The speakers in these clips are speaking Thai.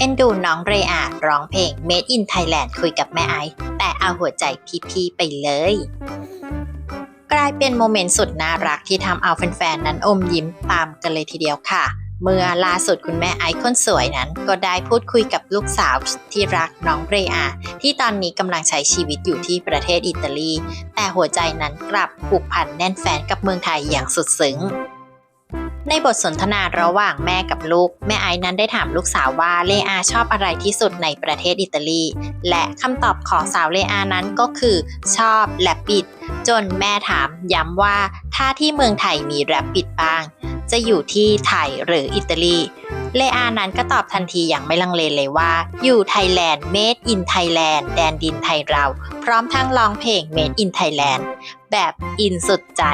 เอ็นดูน้องเรอาร้องเพลง Made in Thailand คุยกับแม่ไอซ์แต่เอาหัวใจพี่ๆไปเลย กลายเป็นโมเมนต์สุดน่ารักที่ทำเอาแฟนๆนั้นอมยิ้มตามกันเลยทีเดียวค่ะ เมื่อล่าสุดคุณแม่ไอซ์คนสวยนั้น ก็ได้พูดคุยกับลูกสาวที่รักน้องเรอา ที่ตอนนี้กำลังใช้ชีวิตอยู่ที่ประเทศอิตาลี แต่หัวใจนั้นกลับผูกพันแน่นแฟนกับเมืองไทยอย่างสุดซึ้ง ในบทสนทนาระหว่างแม่กับลูก แม่ไอ้นั้นได้ถามลูกสาวว่าเลอาชอบอะไรที่สุดในประเทศอิตาลี และคำตอบของสาวเลอานั้นก็คือ ชอบแรปปิด จนแม่ถามย้ำว่าถ้าที่เมืองไทยมีแรปปิดบ้าง จะอยู่ที่ไทยหรืออิตาลีเลอานั้นก็ตอบทันทีอย่างไม่ลังเลเลยว่า อยู่ไทยแลนด์ Made in Thailand แดนดินไทยเรา พร้อมทั้งร้องเพลง Made in Thailand แบบอินสุดใจ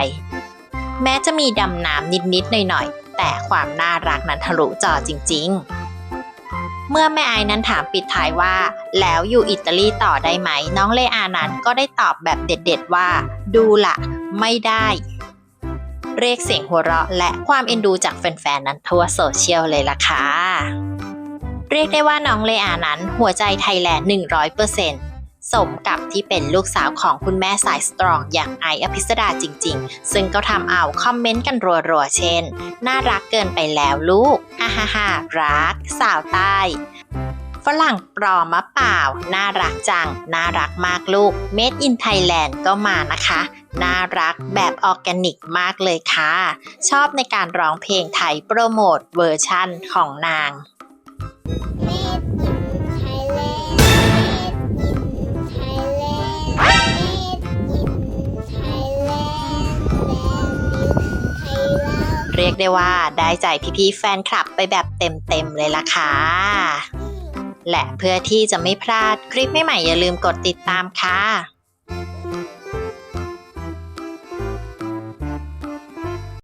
แม้จะมีดำน้ำนิดๆหน่อยๆ แต่ความน่ารักนั้นทะลุจอจริงๆ เมื่อแม่ไอ้นั้นถามปิดท้ายว่า แล้วอยู่อิตาลีต่อได้ไหม น้องเลอานั้นก็ได้ตอบแบบเด็ดๆว่า ดูละไม่ได้ เรียกเสียงหัวเราะและความเอ็นดูจากแฟนๆนั้นทั่วโซเชียลเลยล่ะค่ะเรียกได้ว่าน้องเลอานั้นหัวใจไทยแลนด์100% สมกับที่เป็นลูกสาวของคุณแม่สายสตรองอย่างไออภิสดาจริง ๆ ซึ่งก็ทำเอาคอมเมนต์กันรัวๆ เช่น น่ารักเกินไปแล้วลูก ฮ่าฮ่าฮ่ารัก สาวใต้ฝรั่งปลอมมะเปล่า น่ารักจัง น่ารักมากลูก Made in Thailand ก็มานะคะ น่ารักแบบออร์แกนิกมากเลยค่ะ ชอบในการร้องเพลงไทยโปรโมทเวอร์ชั่นของนาง เรียกได้ว่าได้ใจพี่ๆแฟนคลับไปแบบเต็มๆเลยล่ะค่ะ และเพื่อที่จะไม่พลาดคลิปใหม่ๆอย่าลืมกดติดตามค่ะ